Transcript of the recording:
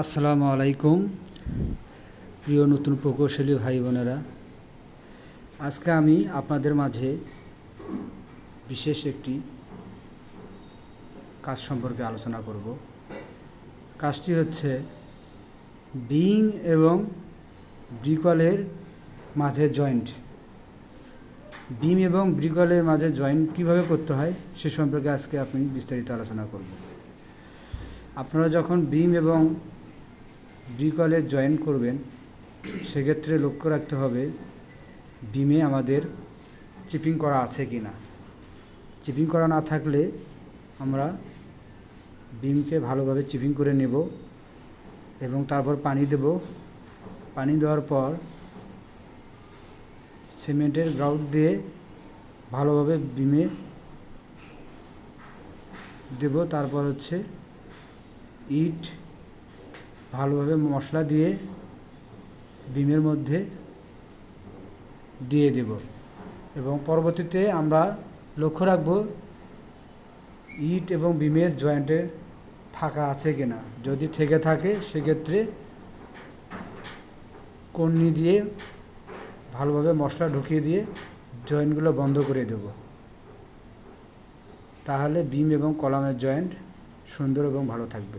আসসালামু আলাইকুম, প্রিয় নতুন প্রকৌশলী ভাই বোনেরা। আজকে আমি আপনাদের মাঝে বিশেষ একটি কাজ সম্পর্কে আলোচনা করব। কাজটি হচ্ছে বিং এবং ব্রিকলের মাঝে জয়েন্ট। বিম এবং ব্রিকলের মাঝে জয়েন্ট কীভাবে করতে হয় সে সম্পর্কে আজকে আপনি বিস্তারিত আলোচনা করব। আপনারা যখন বিম এবং ব্রিকলে জয়েন করবেন, সেক্ষেত্রে লক্ষ্য রাখতে হবে বিমে আমাদের চিপিং করা আছে কি না চিপিং করা না থাকলে আমরা বিমকে ভালোভাবে চিপিং করে নেব এবং তারপর পানি দেব। পানি দেওয়ার পর সিমেন্টের গ্রাউট দিয়ে ভালোভাবে বিমে দেব। তারপর হচ্ছে ইট ভালোভাবে মশলা দিয়ে ডিমের মধ্যে দিয়ে দেব। এবং পরবর্তীতে আমরা লক্ষ্য রাখব ইট এবং বিমের জয়েন্টে ফাঁকা আছে কিনা। যদি থেকে থাকে, সেক্ষেত্রে কর্নি দিয়ে ভালোভাবে মশলা ঢুকিয়ে দিয়ে জয়েন্টগুলো বন্ধ করে দেব। তাহলে বিম এবং কলামের জয়েন্ট সুন্দর এবং ভালো থাকবে।